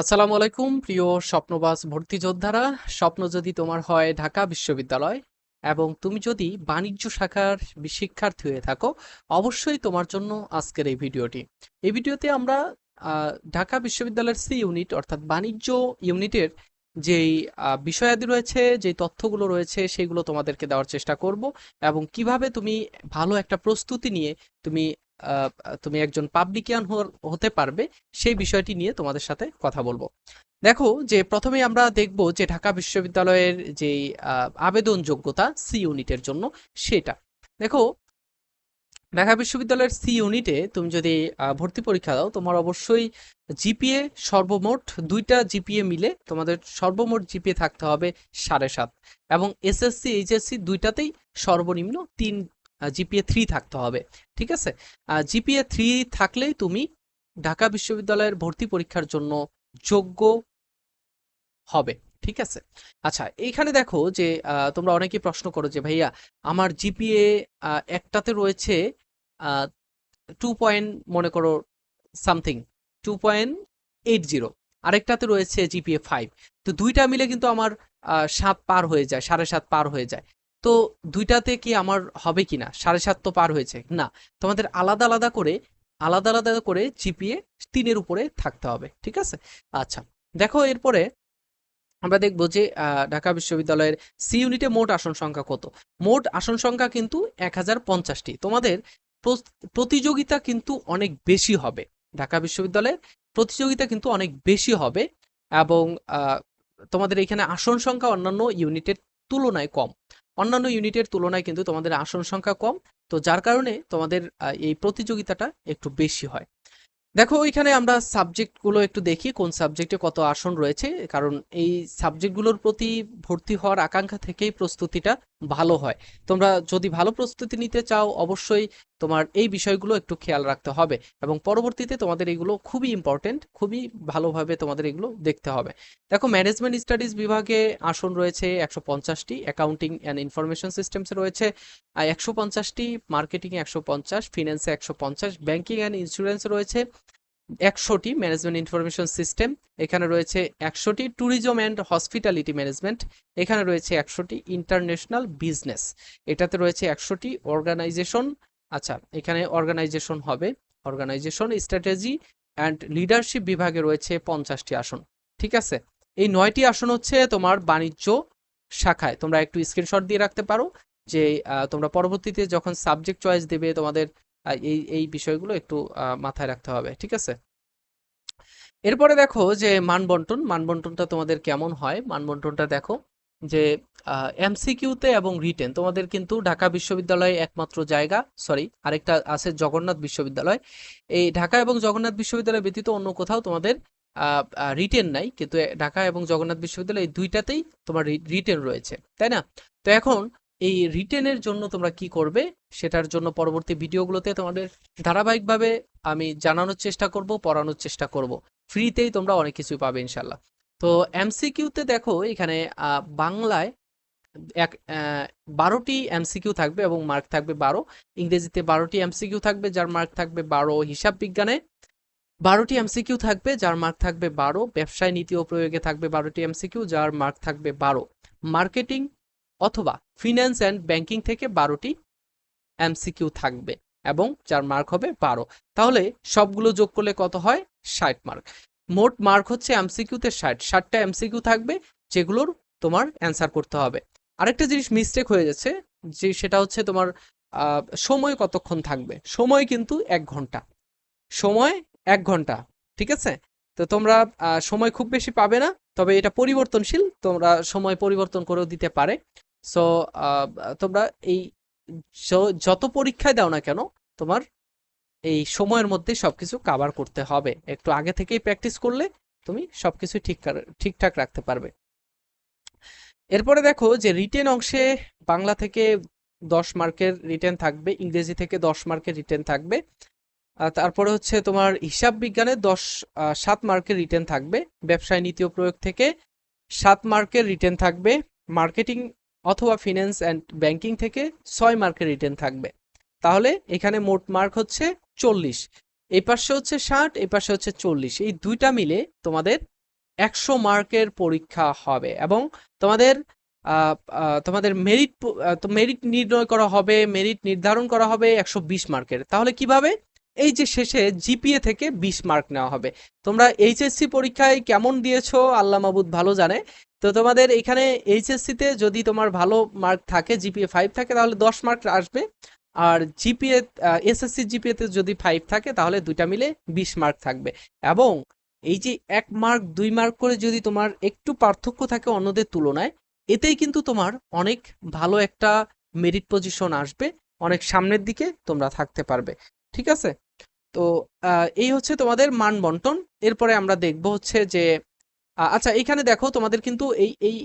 আসসালামু আলাইকুম, প্রিয় স্বপ্নবাস ভর্তি যোদ্ধারা স্বপ্ন যদি তোমার হয় ঢাকা বিশ্ববিদ্যালয় এবং তুমি যদি বাণিজ্য শাখার শিক্ষার্থী হয়ে থাকো, অবশ্যই তোমার জন্য আজকের এই ভিডিওটি। এই ভিডিওতে আমরা ঢাকা বিশ্ববিদ্যালয়ের সি ইউনিট অর্থাৎ বাণিজ্য ইউনিটের যেই বিষয়াদি রয়েছে যে তথ্যগুলো রয়েছে, সেগুলো তোমাদেরকে দেওয়ার চেষ্টা করব এবং কীভাবে তুমি ভালো একটা প্রস্তুতি নিয়ে তুমি তুমি একজন পাবলিকিয়ান হতে পারবে, সেই বিষয়টি নিয়ে তোমাদের সাথে কথা বলব। দেখো যে প্রথমেই আমরা দেখব যে ঢাকা বিশ্ববিদ্যালয়ের যে আবেদন যোগ্যতা সি ইউনিটের জন্য সেটা। দেখো, ঢাকা বিশ্ববিদ্যালয়ের সি ইউনিটে তুমি যদি ভর্তি পরীক্ষা দাও, তোমার অবশ্যই জিপিএ সর্বমোট দুইটা জিপিএ মিলে তোমাদের সর্বমোট জিপিএ থাকতে হবে সাড়ে সাত। এবং এসএসসি এইচএসসি দুইটাতেই সর্বনিম্ন তিন জিপিএ থ্রি থাকতে হবে, ঠিক আছে? জিপিএ থ্রি থাকলেই তুমি ঢাকা বিশ্ববিদ্যালয়ের ভর্তি পরীক্ষার জন্য যোগ্য হবে, ঠিক আছে? আচ্ছা এইখানে দেখো যে তোমরা অনেকেই প্রশ্ন করো যে, ভাইয়া, আমার জিপিএ একটাতে রয়েছে টু পয়েন্ট মনে করো something two point eight zero আরেকটাতে রয়েছে জিপিএ ফাইভ তো দুইটা মিলে কিন্তু আমার সাত পার হয়ে যায়, সাড়ে সাত পার হয়ে যায়। তো দুইটাতে কি আমার হবে কিনা? সাড়ে সাত তো পার হয়েছে। না, তোমাদের আলাদা আলাদা করে, আলাদা আলাদা করে জিপিএ তিনের উপরে থাকতে হবে, ঠিক আছে? আচ্ছা দেখো এরপরে আমরা দেখব যে ঢাকা বিশ্ববিদ্যালয়ের সি ইউনিটে মোট আসন সংখ্যা কত? মোট আসন সংখ্যা কিন্তু এক হাজার পঞ্চাশটি। তোমাদের প্রতিযোগিতা কিন্তু অনেক বেশি হবে। ঢাকা বিশ্ববিদ্যালয়ের প্রতিযোগিতা কিন্তু অনেক বেশি হবে এবং তোমাদের এখানে আসন সংখ্যা অন্যান্য ইউনিটের তুলনায় কম। অন্যান্য ইউনিটের তুলনায় কিন্তু তোমাদের আসন সংখ্যা কম, তো যার কারণে তোমাদের এই প্রতিযোগিতাটা একটু বেশি হয়। দেখো, ওইখানে আমরা সাবজেক্টগুলো একটু দেখি, কোন সাবজেক্টে কত আসন রয়েছে, কারণ এই সাবজেক্টগুলোর প্রতি ভর্তি হওয়ার আকাঙ্ক্ষা থেকেই প্রস্তুতিটা ভালো হয়। তোমরা যদি ভালো প্রস্তুতি নিতে চাও, অবশ্যই তোমার এই বিষয়গুলো একটু খেয়াল রাখতে হবে এবং পরবর্তীতে তোমাদের এগুলো খুবই ইম্পর্টেন্ট খুবই ভালোভাবে তোমাদের এগুলো দেখতে হবে। দেখো ম্যানেজমেন্ট স্টাডিজ বিভাগে আসন রয়েছে একশো পঞ্চাশটি অ্যাকাউন্টিং অ্যান্ড ইনফরমেশন সিস্টেমসে রয়েছে একশো পঞ্চাশটি মার্কেটিংয়ে একশো পঞ্চাশ ফিন্যান্সে একশো পঞ্চাশ ব্যাংকিং অ্যান্ড ইন্স্যুরেন্স রয়েছে একশোটি ম্যানেজমেন্ট ইনফরমেশন সিস্টেম এখানে রয়েছে একশোটি ট্যুরিজম অ্যান্ড হসপিটালিটি ম্যানেজমেন্ট এখানে রয়েছে একশোটি ইন্টারন্যাশনাল বিজনেস এটাতে রয়েছে একশোটি অর্গানাইজেশন আচ্ছা এখানে অর্গানাইজেশন হবে অর্গানাইজেশন স্ট্র্যাটেজি অ্যান্ড লিডারশিপ বিভাগে রয়েছে পঞ্চাশটি আসন, ঠিক আছে? এই নয়টি আসন হচ্ছে তোমার বাণিজ্য শাখায়, তোমরা একটু স্ক্রিনশট দিয়ে রাখতে পারো যে তোমরা পরবর্তীতে যখন সাবজেক্ট চয়েস দেবে, তোমাদের এই এই বিষয়গুলো একটু মাথায় রাখতে হবে, ঠিক আছে? এরপরে দেখো যে মানবন্টন, মানবন্টনটা তোমাদের কেমন হয়? মানবন্টনটা দেখো যে এমসিকিউতে এবং রিটেন তোমাদের কিন্তু ঢাকা বিশ্ববিদ্যালয়ে একমাত্র জায়গা, সরি, আরেকটা আছে জগন্নাথ বিশ্ববিদ্যালয়। এই ঢাকা এবং জগন্নাথ বিশ্ববিদ্যালয় ব্যতীত অন্য কোথাও তোমাদের রিটেন নাই, কিন্তু ঢাকা এবং জগন্নাথ বিশ্ববিদ্যালয় এই দুইটাতেই তোমার রিটেন রয়েছে, তাই না? তো এখন এই রিটেনের জন্য তোমরা কি করবে, সেটার জন্য পরবর্তী ভিডিওগুলোতে তোমাদের ধারাবাহিকভাবে আমি জানানোর চেষ্টা করব, পড়ানোর চেষ্টা করব। ফ্রিতেই তোমরা অনেক কিছুই পাবে ইনশাল্লাহ তো এমসিকিউতে দেখো, এখানে বাংলায় এক বারোটি এমসিকিউ থাকবে এবং মার্ক থাকবে বারো। ইংরেজিতে বারোটি এমসিকিউ থাকবে, যার মার্ক থাকবে বারো হিসাব বিজ্ঞানে। বারোটি এমসিকিউ থাকবে, যার মার্ক থাকবে বারো। ব্যবসায় নীতি ও প্রয়োগে থাকবে বারোটি এমসিকিউ যার মার্ক থাকবে বারো। মার্কেটিং অথবা ফিন্যান্স অ্যান্ড ব্যাংকিং থেকে বারোটি এমসিকিউ থাকবে এবং যার মার্ক হবে বারো। তাহলে সবগুলো যোগ করলে কত হয়? ষাট মার্ক মোট মার্ক হচ্ছে এমসিকিউতে ষাট। ষাটটা এমসিকিউ থাকবে, যেগুলোর তোমার অ্যান্সার করতে হবে। আরেকটা জিনিস মিস্টেক হয়ে যাচ্ছে, যে সেটা হচ্ছে তোমার সময় কতক্ষণ থাকবে? সময় কিন্তু এক ঘণ্টা। সময় এক ঘণ্টা, ঠিক আছে? তো তোমরা সময় খুব বেশি পাবে না, তবে এটা পরিবর্তনশীল, তোমরা সময় পরিবর্তন করেও দিতে পারে। সো তোমরা এই যত পরীক্ষায় দাও না কেন, তোমার এই সময়ের মধ্যে সবকিছু কাভার করতে হবে। একটু আগে থেকেই প্র্যাকটিস করলে তুমি সবকিছু ঠিক ঠিকঠাক রাখতে পারবে। এরপরে দেখো যে রিটেন অংশে বাংলা থেকে দশ মার্কের রিটেন থাকবে, ইংরেজি থেকে দশ মার্কের রিটেন থাকবে। তারপরে হচ্ছে তোমার হিসাব বিজ্ঞানে দশ সাত মার্কের রিটেন থাকবে। ব্যবসায় নীতি প্রয়োগ থেকে সাত মার্কের রিটেন থাকবে। মার্কেটিং অথবা ফিন্যান্স অ্যান্ড ব্যাংকিং থেকে ছয় মার্কের রিটার্ন থাকবে। তাহলে এখানে মোট মার্ক হচ্ছে চল্লিশ। এই পাশে হচ্ছে ষাট, এই পাশে হচ্ছে চল্লিশ। এই দুইটা মিলে তোমাদের একশো মার্কের পরীক্ষা হবে এবং তোমাদের তোমাদের মেরিট মেরিট নির্ণয় করা হবে মেরিট নির্ধারণ করা হবে একশো বিশ মার্কের তাহলে কীভাবে? এই যে শেষে জিপিএ থেকে বিশ মার্ক নেওয়া হবে। তোমরা এইচএসসি পরীক্ষায় কেমন দিয়েছ? আল্লাহ মাবুদ ভালো জানে। তো তোমাদের এখানে এইচএসসিতে যদি তোমার ভালো মার্ক থাকে জিপিএ ফাইভ থাকে, তাহলে দশ মার্ক আসবে। আর জিপিএ এসএসসি জিপিএতে যদি ফাইভ থাকে, তাহলে দুইটা মিলে বিশ মার্ক থাকবে। এবং এই যে এক মার্ক দুই মার্ক করে যদি তোমার একটু পার্থক্য থাকে অন্যদের তুলনায়, এতেই কিন্তু তোমার অনেক ভালো একটা মেরিট পজিশন আসবে। অনেক সামনের দিকে তোমরা থাকতে পারবে। ঠিক আছে? তো এই হচ্ছে তোমাদের মান বন্টন। এরপরে আমরা দেখব হচ্ছে যে আচ্ছা এখানে দেখো তোমাদের কিন্তু এই এই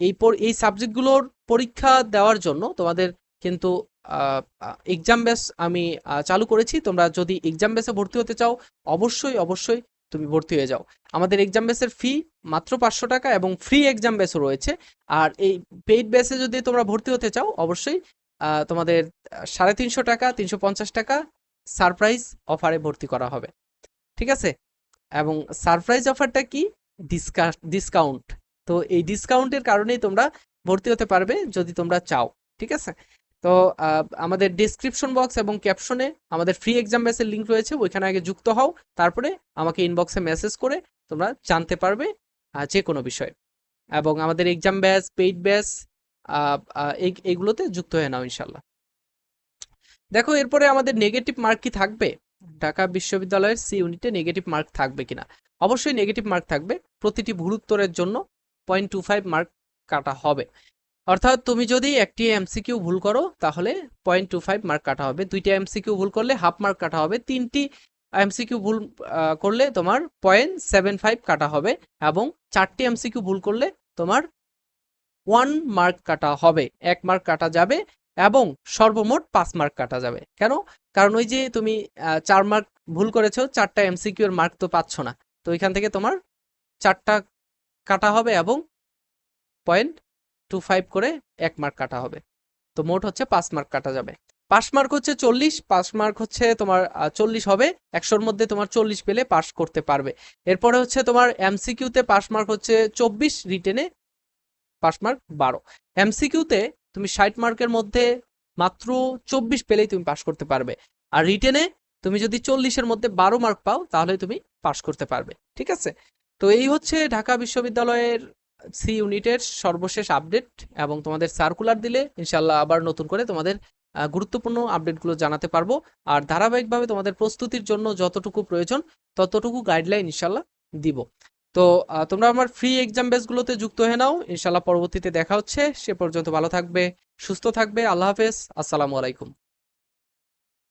এই এই সাবজেক্টগুলোর পরীক্ষা দেওয়ার জন্য তোমাদের কিন্তু এক্সাম বেস আমি চালু করেছি। তোমরা যদি এক্সাম বেসে ভর্তি হতে চাও, অবশ্যই অবশ্যই তুমি ভর্তি হয়ে যাও। আমাদের এক্সাম বেসের ফি মাত্র পাঁচশো টাকা এবং ফ্রি এক্সাম বেসও রয়েছে। আর এই পেইড বেসে যদি তোমরা ভর্তি হতে চাও, অবশ্যই তোমাদের সাড়ে তিনশো টাকা, তিনশো পঞ্চাশ টাকা সারপ্রাইজ অফারে ভর্তি করা হবে। ঠিক আছে? এবং সারপ্রাইজ অফারটা কি? ডিসকাউন্ট তো এই ডিসকাউন্টের কারণেই তোমরা ভর্তি হতে পারবে যদি তোমরা চাও, ঠিক আছে? তো আমাদের ডিসক্রিপশন বক্স এবং ক্যাপশনে আমাদের ফ্রি এক্সাম ব্যাচের লিঙ্ক রয়েছে, ওইখানে আগে যুক্ত হও, তারপরে আমাকে ইনবক্সে মেসেজ করে তোমরা জানতে পারবে যে কোনো বিষয়। এবং আমাদের এক্সাম ব্যাচ পেইড ব্যাচ এইগুলোতে যুক্ত হয়ে নাও ইনশাল্লাহ দেখো, এরপরে আমাদের নেগেটিভ মার্ক কি থাকবে? ঢাকা বিশ্ববিদ্যালয়ের সি ইউনিটে নেগেটিভ মার্ক থাকবে কিনা? অবশ্যই নেগেটিভ মার্ক থাকবে। প্রতিটি ভুল উত্তরের জন্য পয়েন্ট টু ফাইভ মার্ক কাটা হবে। অর্থাৎ তুমি যদি একটি এমসিকিউ ভুল করো, তাহলে পয়েন্ট টু ফাইভ মার্ক কাটা হবে। দুইটি এমসিকিউ ভুল করলে হাফ মার্ক কাটা হবে। তিনটি এমসিকিউ ভুল করলে তোমার পয়েন্ট সেভেন ফাইভ কাটা হবে এবং চারটি এমসিকিউ ভুল করলে তোমার ওয়ান মার্ক কাটা হবে। এক মার্ক কাটা যাবে এবং সর্বমোট পাঁচ মার্ক কাটা যাবে। কেন? কারণ ওই যে তুমি চার মার্ক ভুল করেছ, চারটা এমসিকিউ এর মার্ক তো পাচ্ছ না। তো এখান থেকে তোমার চারটা কাটা হবে এবং পয়েন্ট টু ফাইভ করে এক মার্ক কাটা হবে। তো মোট হচ্ছে পাঁচ মার্ক কাটা যাবে। পাস মার্ক হচ্ছে চল্লিশ পাস মার্ক হচ্ছে তোমার চল্লিশ হবে। একশোর মধ্যে তোমার চল্লিশ পেলে পাস করতে পারবে। এরপরে হচ্ছে তোমার এমসিকিউতে পাস মার্ক হচ্ছে চব্বিশ রিটেনে পাস মার্ক বারো। এমসিকিউতে তুমি ষাট মার্কের মধ্যে মাত্র চব্বিশ পেলেই তুমি পাস করতে পারবে। আর রিটেনে তুমি যদি চল্লিশের মধ্যে বারো মার্ক পাও, তাহলে তুমি পাস করতে পারবে, ঠিক আছে? তো এই হচ্ছে ঢাকা বিশ্ববিদ্যালয়ের সি ইউনিটের সর্বশেষ আপডেট এবং তোমাদের সার্কুলার দিলে ইনশাল্লাহ আবার নতুন করে তোমাদের গুরুত্বপূর্ণ আপডেটগুলো জানাতে পারব। আর ধারাবাহিকভাবে তোমাদের প্রস্তুতির জন্য যতটুকু প্রয়োজন, ততটুকু গাইডলাইন ইনশাল্লাহ দিব। তো তোমরা আমার ফ্রি এক্সাম বেসগুলোতে যুক্ত হয়ে নাও। ইনশাল্লাহ পরবর্তীতে দেখা হচ্ছে। সে পর্যন্ত ভালো থাকবে, সুস্থ থাকবে। আল্লাহ হাফেজ। আসসালামু আলাইকুম।